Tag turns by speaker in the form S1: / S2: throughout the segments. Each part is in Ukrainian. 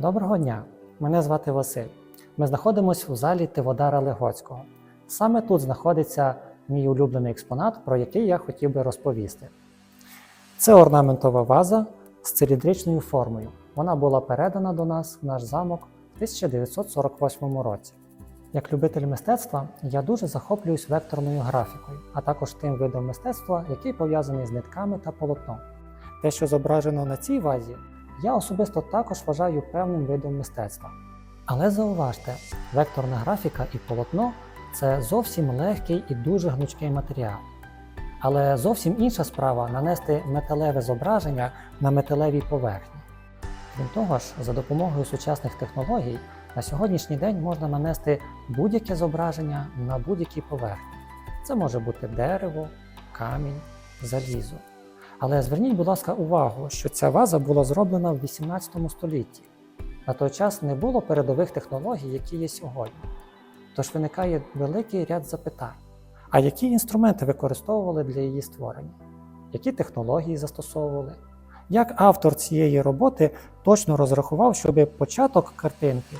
S1: Доброго дня! Мене звати Василь. Ми знаходимося у залі Тиводара Легоцького. Саме тут знаходиться мій улюблений експонат, про який я хотів би розповісти. Це орнаментова ваза з циліндричною формою. Вона була передана до нас в наш замок в 1948 році. Як любитель мистецтва, я дуже захоплююсь векторною графікою, а також тим видом мистецтва, який пов'язаний з нитками та полотном. Те, що зображено на цій вазі, я особисто також вважаю певним видом мистецтва. Але зауважте, векторна графіка і полотно це зовсім легкий і дуже гнучкий матеріал. Але зовсім інша справа нанести металеве зображення на металевій поверхні. Крім того ж, за допомогою сучасних технологій на сьогоднішній день можна нанести будь-яке зображення на будь-якій поверхні. Це може бути дерево, камінь, залізо. Але зверніть, будь ласка, увагу, що ця ваза була зроблена в 18 столітті. На той час не було передових технологій, які є сьогодні. Тож виникає великий ряд запитань. А які інструменти використовували для її створення? Які технології застосовували? Як автор цієї роботи точно розрахував, щоб початок картинки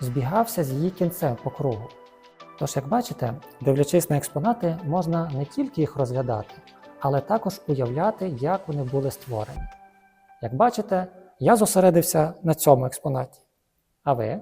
S1: збігався з її кінцем по кругу? Тож, як бачите, дивлячись на експонати, можна не тільки їх розглядати, але також уявляти, як вони були створені. Як бачите, я зосередився на цьому експонаті. А ви?